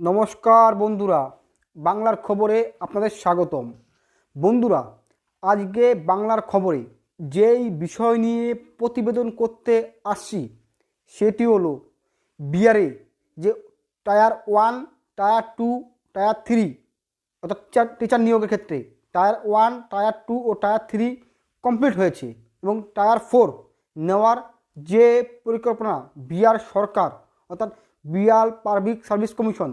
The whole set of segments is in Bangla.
নমস্কার বন্ধুরা, বাংলার খবরে আপনাদের স্বাগতম। বন্ধুরা, আজকে বাংলার খবরে যেই বিষয় নিয়ে প্রতিবেদন করতে আসছি, সেটি হলো বিয়ারে যে tier one, tier two, tier three, অর্থাৎ টিচার নিয়োগের ক্ষেত্রে টায়ার ওয়ান, টায়ার টু ও টায়ার থ্রি কমপ্লিট হয়েছে এবং টায়ার ফোর নেওয়ার যে পরিকল্পনা বিহার সরকার, অর্থাৎ Bihar public service commission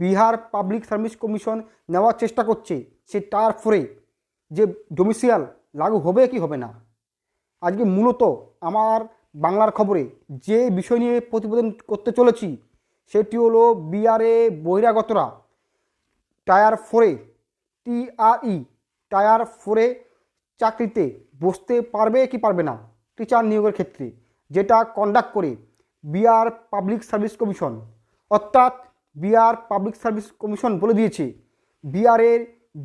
Bihar public service commission নেওয়ার চেষ্টা করছে, সে টায়ার ফোরে। যে ডোমিসিয়াল লাগু হবে কি হবে না? আজকে মূলত আমার বাংলার খবরে যে বিষয় নিয়ে প্রতিবেদন করতে চলেছি, সেটি হলো বিহারে বহিরাগতরা টায়ার ফোরে, টিআরই টায়ার ফোরে চাকরিতে বসতে পারবে কি পারবে না? টিচার নিয়োগের ক্ষেত্রে, যেটা কন্ডাক্ট করে বিহার পাবলিক সার্ভিস কমিশন। অর্থাৎ বিহার পাবলিক সার্ভিস কমিশন বলে দিয়েছে। বিহারের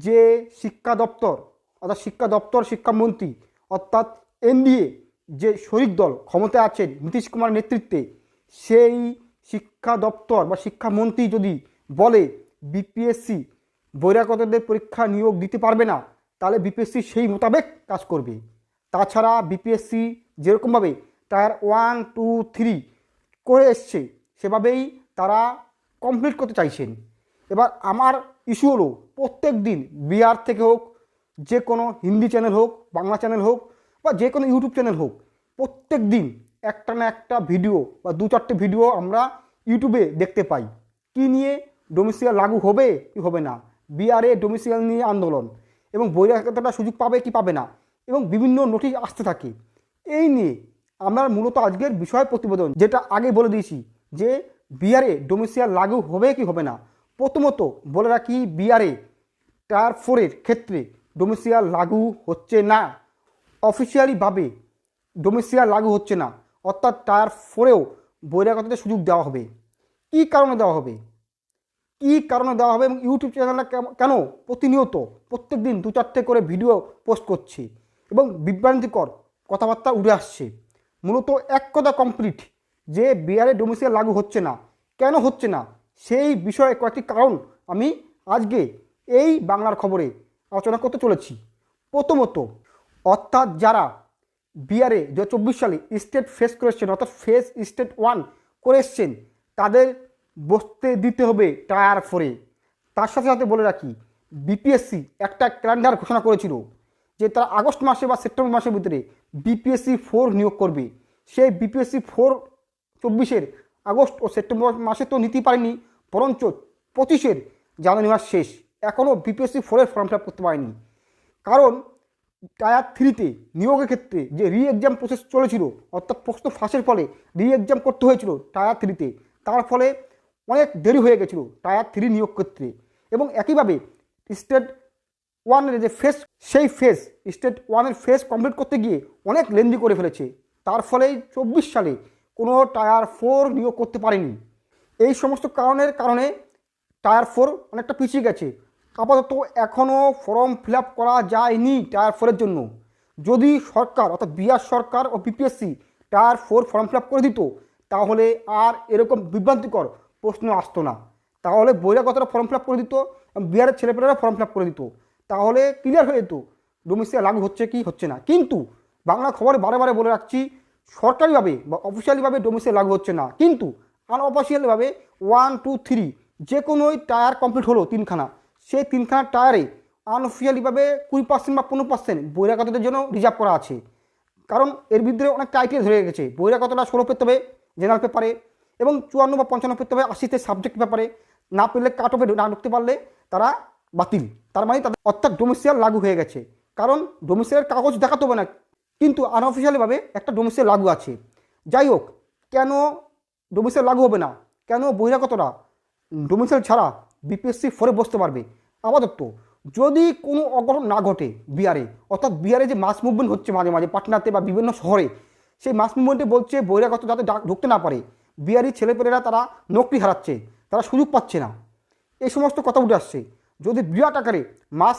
যে শিক্ষা দপ্তর, অর্থাৎ শিক্ষা দপ্তর, শিক্ষামন্ত্রী, অর্থাৎ এনডিএ, যে শরিক দল ক্ষমতায় আছেন নীতিশ কুমার নেতৃত্বে, সেই শিক্ষা দপ্তর বা শিক্ষামন্ত্রী যদি বলে বিপিএসসি বৈরাগতদের পরীক্ষা নিয়োগ দিতে পারবে না, তাহলে বিপিএসসি সেই মোতাবেক কাজ করবে। তাছাড়া বিপিএসসি যেরকমভাবে টায়ার ওয়ান, টু, থ্রি করে এসছে, সেভাবেই তারা কমপ্লিট করতে চাইছেন। এবার আমার ইস্যু হলো, প্রত্যেক দিন বিহার থেকে হোক, যে কোনো হিন্দি চ্যানেল হোক, বাংলা চ্যানেল হোক, বা যে কোনো ইউটিউব চ্যানেল হোক, প্রত্যেক দিন একটা না একটা ভিডিও বা দু চারটে ভিডিও আমরা ইউটিউবে দেখতে পাই। কি নিয়ে ডোমিসিয়াল লাগু হবে, কি হবে না? বিহারে ডোমিসিয়াল নিয়ে আন্দোলন এবং বহিরাগতটা সুযোগ পাবে, কি পাবে না? এবং বিভিন্ন নোটিশ আসতে থাকে। এই নিয়ে আমরা মূলত আজকের বিষয় প্রতিবেদন, যেটা আগে বলে দিয়েছি যে বিহারে ডোমিসিয়াল লাগু হবে কি হবে না? প্রথমত বলে রাখি বিহারে টায়ার ফোরের ক্ষেত্রে ডোমিসিয়াল লাগু হচ্ছে না। অফিসিয়ালিভাবে ডোমিসিয়াল লাগু হচ্ছে না। অর্থাৎ টায়ার ফোরেও বহিরাগতদের সুযোগ দেওয়া হবে। কী কারণে দেওয়া হবে? কী কারণে দেওয়া হবে এবং ইউটিউব চ্যানেলটা কেন প্রতিনিয়ত প্রত্যেক দিন দু চারটে করে ভিডিও পোস্ট করছে এবং বিভ্রান্তিকর কথাবার্তা উঠে আসছে? মূলত এক কথা কমপ্লিট যে বিহারে ডোমিসিয়াল লাগু হচ্ছে না। কেন হচ্ছে না? সেই বিষয়ে কয়েকটি কারণ আমি আজকে এই বাংলার খবরে আলোচনা করতে চলেছি। প্রথমত, অর্থাৎ যারা বিহারে দু চব্বিশ সালে স্টেট ফেস করেছেন, অর্থাৎ ফেস স্টেট ওয়ান করে এসছেন, তাদের বসতে দিতে হবে টায়ার ফোরে তার সাথে সাথে বলে রাখি বিপিএসসি একটা ক্যালেন্ডার ঘোষণা করেছিল যে তারা আগস্ট মাসে বা সেপ্টেম্বর মাসের ভিতরে বিপিএসসি ফোর নিয়োগ করবে। সেই বিপিএসসি ফোর চব্বিশের আগস্ট ও সেপ্টেম্বর মাসে তো নিতে পারেনি, বরঞ্চ পঁচিশের জানুয়ারি মাস শেষ। এখনও বিপিএসসি ফোরের ফর্ম ফিল করতে পারেনি। কারণ টায়ার থ্রিতে নিয়োগের ক্ষেত্রে যে রি এক্সাম প্রসেস চলেছিল, অর্থাৎ প্রশ্ন ফাঁসের ফলে রি এক্সাম করতে হয়েছিল টায়ার থ্রিতে, তার ফলে অনেক দেরি হয়ে গেছিল টায়ার থ্রি নিয়োগ ক্ষেত্রে। এবং একইভাবে স্টেট ওয়ানের যে ফেস সেই ফেস স্টেট ওয়ানের ফেস কমপ্লিট করতে গিয়ে অনেক লেন্দি করে ফেলেছে। তার ফলে চব্বিশ সালে কোনো টায়ার ফোর নিয়োগ করতে পারেনি। এই সমস্ত কারণের কারণে টায়ার ফোর অনেকটা পিছিয়ে গেছে। আপাতত এখনও ফর্ম ফিল করা যায়নি টায়ার ফোরের জন্য। যদি সরকার, অর্থাৎ বিহার সরকার ও BPSC tier four form fill করে দিত, তাহলে আর এরকম বিভ্রান্তিকর প্রশ্ন আসতো না। তাহলে বহিরাগতরা ফর্ম ফিল করে দিত বিহারের ছেলেপেলেরা ফর্ম ফিল করে দিত। তাহলে ক্লিয়ার হয়ে যেত। ডোমিসিয়াল লাগু হচ্ছে কি হচ্ছে না। কিন্তু বাংলা খবরে বারে বারে বলে রাখছি সরকারিভাবে বা অফিসিয়ালিভাবে ডোমিসিয়াল লাগু হচ্ছে না। কিন্তু আনঅফিসিয়ালিভাবে ওয়ান টু থ্রি যে কোনোই টায়ার কমপ্লিট হলো তিনখানা, সেই তিনখানা টায়ারে আনঅফিসিয়ালিভাবে কুড়ি পার্সেন্ট বা পনেরো পার্সেন্ট বহিরাগতদের জন্য রিজার্ভ করা আছে। কারণ এর ভিতরে অনেক টাইটেল ধরে গেছে। বহিরাগতটা ষোলো পেতে হবে জেনারেল পেপারে এবং চুয়ান্ন বা পঞ্চান্ন পেতে হবে আশিতে সাবজেক্ট ব্যাপারে না পেলে কাট অফে না ঢুকতে পারলে তারা বাতিল। তার মানে তাদের অর্থাৎ ডোমিসিয়াল লাগু হয়ে গেছে। কারণ ডোমিসিয়ালের কাগজ দেখাতে হবে না। কিন্তু আনঅফিসিয়ালিভাবে একটা ডোমিসিয়াল লাগু আছে। যাই হোক কেন ডোমিসিয়াল লাগু হবে না? কেন বহিরাগতরা ডোমিসিয়াল ছাড়া বিপিএসসি ফোরে বসতে পারবে? আপাতত যদি কোনো অঘটন না ঘটে বিহারে অর্থাৎ বিহারে যে মাস মুভমেন্ট হচ্ছে মাঝে মাঝে পাটনাতে বা বিভিন্ন শহরে, সেই মাস মুভমেন্টে বলছে বহিরাগত যাতে ঢুকতে না পারে। বিহারি ছেলেপেলেরা তারা নকরি হারাচ্ছে, তারা সুযোগ পাচ্ছে না। এই সমস্ত কথা উঠে আসছে। যদি বিরাট আকারে মাস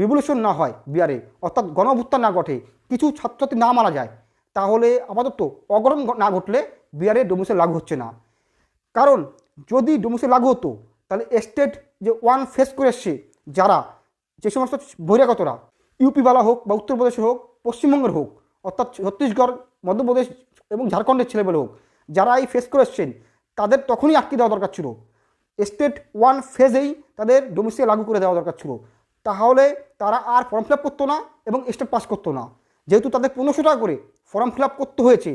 রেভলিউশন না হয় বিহারে অর্থাৎ গণভুত্থান না ঘটে কিছু ছাত্রছাত্রী না মারা যায়, তাহলে আপাতত ঘ- না ঘটলে বিহারে ডোমিসে লাগু হচ্ছে না। কারণ যদি ডোমিসে লাগু হতো, তাহলে স্টেট যে ওয়ান ফেস করে এসছে, যারা যে সমস্ত বহিরাগতরা, ইউপিওয়ালা হোক বা উত্তরপ্রদেশের হোক, পশ্চিমবঙ্গের হোক, অর্থাৎ ছত্তিশগড়, মধ্যপ্রদেশ এবং ঝাড়খণ্ডের ছেলেমেলে হোক, যারা এই ফেস করে এসছেন, তাদের তখনই আটকে দেওয়া দরকার ছিল। স্টেট ওয়ান ফেজেই তাদের ডোমিসিয়াল লাগু করে দেওয়া দরকার ছিল। তাহলে তারা আর ফর্ম ফিল করতো না এবং স্টেট পাস করতো না। যেহেতু তাদের পনেরোশো টাকা করে ফর্ম ফিল আপ করতে হয়েছে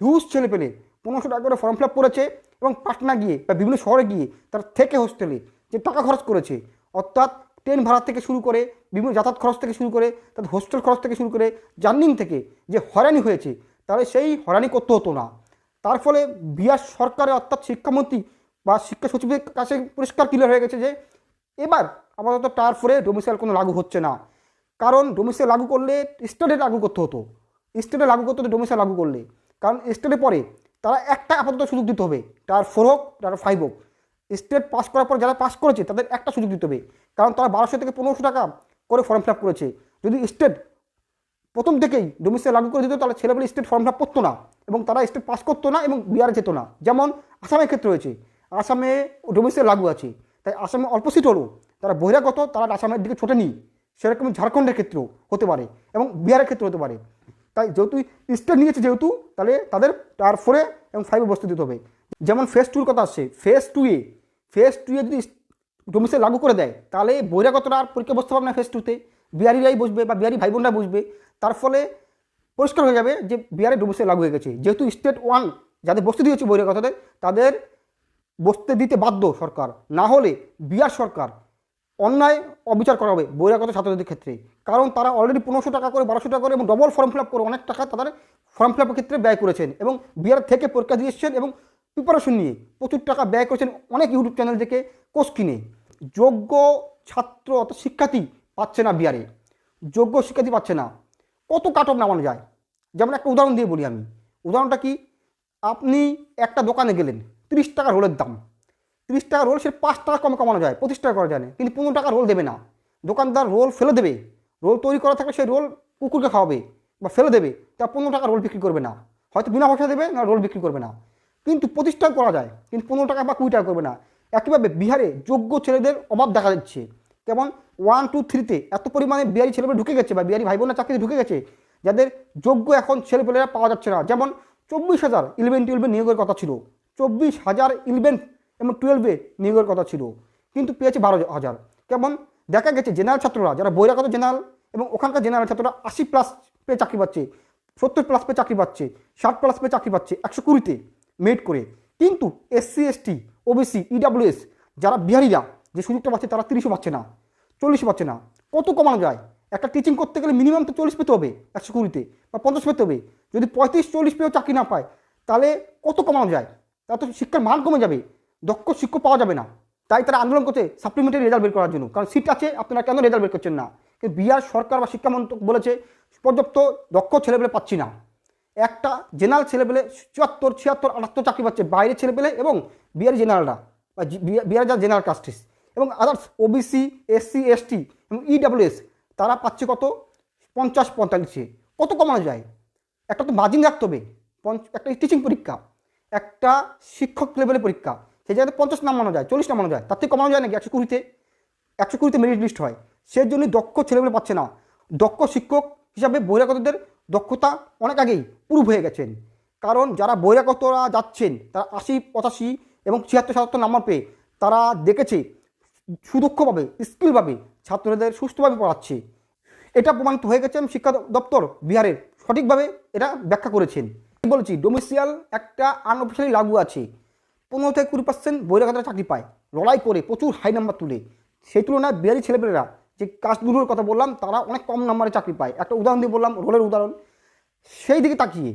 হিউজ ছেলে পেলে পনেরোশো টাকা করে ফর্ম ফিল আপ করেছে এবং পাটনা গিয়ে বা বিভিন্ন শহরে গিয়ে তার থেকে হোস্টেলে যে টাকা খরচ করেছে, অর্থাৎ ট্রেন ভাড়া থেকে শুরু করে, বিভিন্ন যাতায়াত খরচ থেকে শুরু করে তাদের হোস্টেল খরচ থেকে শুরু করে জার্নিং থেকে যে হয়রানি হয়েছে, তাহলে সেই হয়রানি করতে হতো না। তার ফলে বিহার সরকারের অর্থাৎ শিক্ষামন্ত্রী বা শিক্ষা সচিবের কাছে পরিষ্কার ক্লিয়ার হয়ে গেছে যে, এবার আপাতত টার ফোরে ডোমিসাইল কোনো লাগু হচ্ছে না। কারণ ডোমিসাইল লাগু করলে স্টেটে লাগু করতে হতো। স্টেটে লাগু করতে হতো ডোমিসাইল লাগু করলে। কারণ স্টেটে পরে তারা একটা আপাতত সুযোগ দিতে হবে। টার ফোর হোক টার ফাইভ হোক। স্টেট পাস করার পর যারা পাস করেছে, তাদের একটা সুযোগ দিতে হবে। কারণ তারা বারোশো থেকে পনেরোশো টাকা করে ফর্ম ফিল করেছে। যদি স্টেট প্রথম থেকেই ডোমিসাইল লাগু করে দিত, তাহলে ছেলেবেলে স্টেট ফর্ম ফিল করতো না এবং তারা স্টেট পাস করতো না এবং বিহারে যেত না। যেমন আসামের ক্ষেত্রে হয়েছে। আসামে ডোমিসাইল লাগু আছে। তাই আসামে অল্প সিট হলো তারা বহিরাগত, তারা আসামের দিকে ছোটেনি। সেরকম ঝাড়খণ্ডের ক্ষেত্রেও হতে পারে এবং বিহারের ক্ষেত্রে হতে পারে। তাই যেহেতু স্টেট নিয়েছে যেহেতু, তাহলে তাদের তার ফোরে এবং ফাইভে বসতে দিতে হবে। যেমন ফেস টুর কথা আসছে ফেস টুয়ে ফেস টুয়ে যদি ডোমিসাইল লাগু করে দেয়, তাহলে বহিরাগতরা আর পরীক্ষা বসতে পারবে না ফেস টুতে বিহারিরাই বসবে বা বিহারি ভাই বোনরা বসবে। তার ফলে পরিষ্কার হয়ে যাবে যে বিহারে ডোমিসাইল লাগু হয়ে গেছে। যেহেতু স্টেট ওয়ান যাদের বসতে দিয়েছে বহিরাগতদের, তাদের বসতে দিতে বাধ্য সরকার। না হলে বিহার সরকার অন্যায় অবিচার করা হবে বহিরাগত ছাত্রদের ক্ষেত্রে। কারণ তারা অলরেডি পনেরোশো টাকা করে, বারোশো টাকা করে এবং ডবল ফর্ম ফিল আপ করে অনেক টাকা তাদের ফর্ম ফিল আপের ক্ষেত্রে ব্যয় করেছেন এবং বিহার থেকে পরীক্ষা দিয়ে এসছেন এবং প্রিপারেশন নিয়ে প্রচুর টাকা ব্যয় করেছেন অনেক ইউটিউব চ্যানেল থেকে কোর্স কিনে। যোগ্য ছাত্র অর্থাৎ শিক্ষার্থী পাচ্ছে না বিহারে। যোগ্য শিক্ষার্থী পাচ্ছে না। কত কাট অফ নামানো যায়? যেমন একটা উদাহরণ দিয়ে বলি আমি। উদাহরণটা কি? আপনি একটা দোকানে গেলেন, তিরিশ টাকার রোলের দাম। তিরিশ টাকা রোল, সে পাঁচ টাকা কম কমানো যায়, পঁচিশ টাকা করা যায় না কিন্তু পনেরো টাকা রোল দেবে না। দোকানদার রোল ফেলে দেবে। রোল তৈরি করা থাকলে সেই রোল কুকুরকে খাওয়াবে বা ফেলে দেবে। তা পনেরো টাকা রোল বিক্রি করবে না। হয়তো বিনা পয়সা দেবে না, রোল বিক্রি করবে না। কিন্তু পঁচিশ টাকা করা যায়, কিন্তু পনেরো টাকা বা কুড়ি টাকা করবে না। একইভাবে বিহারে যোগ্য ছেলেদের অভাব দেখা যাচ্ছে কেমন? ওয়ান টু থ্রিতে এত পরিমাণে বিহারি ছেলেমেয়ে ঢুকে গেছে বা বিহারি ভাই বোনের চাকরিতে ঢুকে গেছে, যাদের যোগ্য এখন ছেলেপেলেরা পাওয়া যাচ্ছে না। যেমন চব্বিশ হাজার ইলেভেন টুয়েলভে নিয়োগের কথা ছিল। চব্বিশ হাজার ইলেভেন এবং টুয়েলভে নিয়োগের কথা ছিল। কিন্তু পেয়েছে বারো হাজার। কেমন? দেখা গেছে জেনারেল ছাত্ররা, যারা বহিরাগত জেনারেল এবং ওখানকার জেনারেল ছাত্ররা আশি প্লাস পেয়ে চাকরি পাচ্ছে, সত্তর প্লাস পেয়ে চাকরি পাচ্ছে, ষাট প্লাস পেয়ে চাকরি পাচ্ছে, একশো কুড়িতে মেট করে। কিন্তু এসসি এসটি ওবিসি ইডাব্লিউএস যারা বিহারিরা, যে সুযোগটা পাচ্ছে তারা তিরিশও পাচ্ছে না, চল্লিশও পাচ্ছে না। কত কমানো যায়? একটা টিচিং করতে গেলে মিনিমাম তো চল্লিশ পেতে হবে, একশো কুড়িতে বা পঞ্চাশ পেতে হবে। যদি পঁয়ত্রিশ চল্লিশ পেয়েও চাকরি না পায়, তাহলে কত কমানো যায়? তা তো শিক্ষার মান কমে যাবে। দক্ষ শিক্ষক পাওয়া যাবে না। তাই তারা আন্দোলন করছে সাপ্লিমেন্টারি রেজাল্ট বের করার জন্য। কারণ সিট আছে, আপনারা কেন রেজাল্ট বের করছেন না? কিন্তু বিহার সরকার বা শিক্ষামন্ত্রক বলেছে, পর্যাপ্ত দক্ষ ছেলেপেলে পাচ্ছি না। একটা জেনারেল ছেলেপেলে চুয়াত্তর, ছিয়াত্তর, আটাত্তর চাকরি পাচ্ছে বাইরের ছেলেপেলে এবং বিহারি জেনারেলরা বা বিহার যারা জেনারেল কাস্টিস এবং আদার্স ওবিসি এসসি এসটি এবং ইডাব্লিউএস তারা পাচ্ছে কত? পঞ্চাশ পঁয়তাল্লিশে কত কমানো যায়? একটা তো মার্জিন রাখতে হবে। একটা টিচিং পরীক্ষা, একটা শিক্ষক লেভেলের পরীক্ষা। সেই জায়গাতে পঞ্চাশ নামানো যায়, চল্লিশ নামানো যায়, তার থেকে কমানো যায় নাকি একশো কুড়িতে? একশো কুড়িতে মেরিট লিস্ট হয়। সেই জন্যই দক্ষ ছেলেগুলো পাচ্ছে না। দক্ষ শিক্ষক হিসাবে বহিরাগতদের দক্ষতা অনেক আগেই প্রুভ হয়ে গেছেন। কারণ যারা বহিরাগতরা যাচ্ছেন, তারা আশি, পঁচাশি এবং ছিয়াত্তর, সাতাত্তর নাম্বার পেয়ে তারা দেখেছে সুদক্ষভাবে স্কিলভাবে ছাত্রদের সুস্থভাবে পড়াচ্ছে। এটা প্রমাণিত হয়ে গেছে শিক্ষা দপ্তর বিহারের সঠিকভাবে এটা ব্যাখ্যা করেছেন। বলেছি ডোমিসিয়াল একটা আনঅফিসিয়ালি লাগু আছে। পনেরো থেকে কুড়ি পার্সেন্ট বহিরাগতরা চাকরি পায়। লড়াই করে, প্রচুর হাই নাম্বার তুলে। সেই তুলনায় বিহারি ছেলেপেলেরা, যে কাস্টগুলোর কথা বললাম, তারা অনেক কম নাম্বারে চাকরি পায়। একটা উদাহরণ দিয়ে বললাম, রোলের উদাহরণ। সেই দিকে তাকিয়ে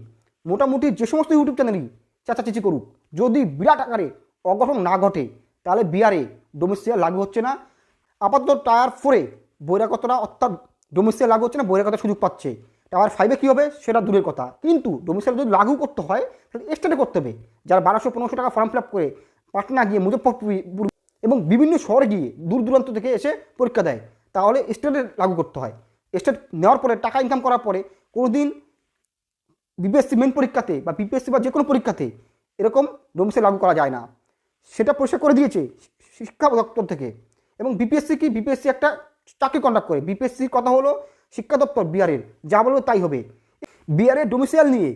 মোটামুটি যে সমস্ত ইউটিউব চ্যানেলই চেঁচাচেচি করুক, যদি বিরাট আকারে অঘটন না ঘটে, তাহলে বিহারে ডোমিসিয়াল লাগু হচ্ছে না। আপাতত টায়ার ফোরে বহিরাগতরা অর্থাৎ ডোমিসিয়াল লাগু হচ্ছে না বহিরাগত সুযোগ পাচ্ছে। টাওয়ার ফাইভে কী হবে? সেটা দূরের কথা। কিন্তু ডোমিসাইল যদি লাগু করতে হয়, তাহলে স্টেটে করতে হবে। যারা বারোশো পনেরোশো টাকা ফর্ম ফিল আপ করে পাটনা গিয়ে মুজফ্ফরপুর এবং বিভিন্ন শহরে গিয়ে দূর দূরান্ত থেকে এসে পরীক্ষা দেয়, তাহলে স্টেটে লাগু করতে হয়। স্টেট নেওয়ার পরে টাকা ইনকাম করার পরে কোনো দিন বিপিএসসি মেন পরীক্ষাতে বা বিপিএসসি বা যে কোনো পরীক্ষাতে এরকম ডোমিসাইল লাগু করা যায় না। সেটা পরিষ্কার করে দিয়েছে শিক্ষা দপ্তর থেকে। এবং বিপিএসসি কি? বিপিএসসি একটা চাকরি কন্ডাক্ট করে। বিপিএসসির কথা হলো শিক্ষা দপ্তর বিহারের, যা বলবে তাই হবে। বিহারের ডোমিসাইল নিয়ে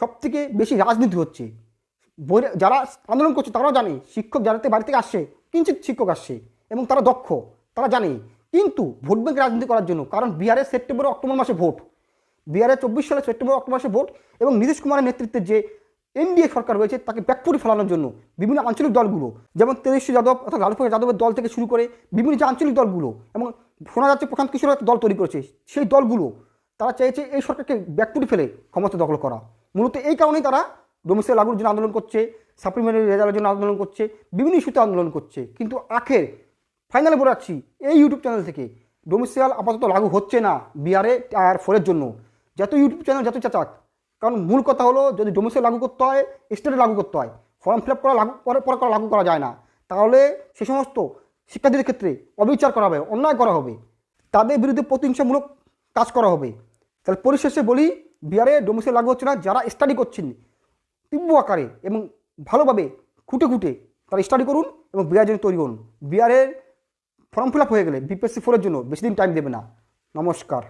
সবথেকে বেশি রাজনীতি হচ্ছে। যারা আন্দোলন করছে তারাও জানে, শিক্ষক যাদের বাড়ি থেকে আসছে কিঞ্চিত শিক্ষক আসছে, এবং তারা দক্ষ, তারা জানে। কিন্তু ভোট ব্যাংক রাজনীতি করার জন্য, কারণ বিহারে সেপ্টেম্বর, অক্টোবর মাসে ভোট। বিহারে চব্বিশ সালে সেপ্টেম্বর, অক্টোবর মাসে ভোট, এবং নীতিশ কুমারের নেতৃত্বে যে এনডিএ সরকার রয়েছে, তাকে ব্যাকফুটে ফেলানোর জন্য বিভিন্ন আঞ্চলিক দলগুলো, যেমন তেজস্বী যাদব অর্থাৎ লালু প্রসাদ যাদবের দল থেকে শুরু করে বিভিন্ন যে আঞ্চলিক দলগুলো, এবং শোনা যাচ্ছে প্রশান্ত কিশোর একটা দল তৈরি করেছে। সেই দলগুলো, তারা চাইছে এই সরকারকে ব্যাকফুটে ফেলে ক্ষমতা দখল করা। মূলত এই কারণেই তারা ডোমিসাইল লাগুর জন্য আন্দোলন করছে সাপ্লিমেন্টারি রেজাল্টের জন্য আন্দোলন করছে, বিভিন্ন ইস্যুতে আন্দোলন করছে। কিন্তু আখের ফাইনালে বলে রাখছি, এই ইউটিউব চ্যানেল থেকে ডোমিসাইল আপাতত লাগু হচ্ছে না বিহারে আর ফোরের জন্য। যত ইউটিউব চ্যানেল যত চাচাক কারণ মূল কথা হলো যদি ডোমিসাইল লাগু করতে হয় স্টেটে লাগু করতে হয় ফর্ম ফিল আপ করা লাগু, পরে পরে করা লাগু করা যায় না। তাহলে সে সমস্ত শিক্ষার্থীদের ক্ষেত্রে অবিচার করা হবে, অন্যায় করা হবে। তাদের বিরুদ্ধে প্রতিহিংসামূলক কাজ করা হবে। তাহলে পরিশেষে বলি, বিহারে ডোমিসাইল লাগু হচ্ছে না, যারা স্টাডি করছেন তীব্র আকারে এবং ভালোভাবে খুঁটে খুঁটে তারা স্টাডি করুন এবং বিহার জন্য তৈরি করুন। বিহারের ফর্ম ফিল আপ হয়ে গেলে বিপিএসসি ফোরের জন্য বেশি দিন টাইম দেবে না। নমস্কার।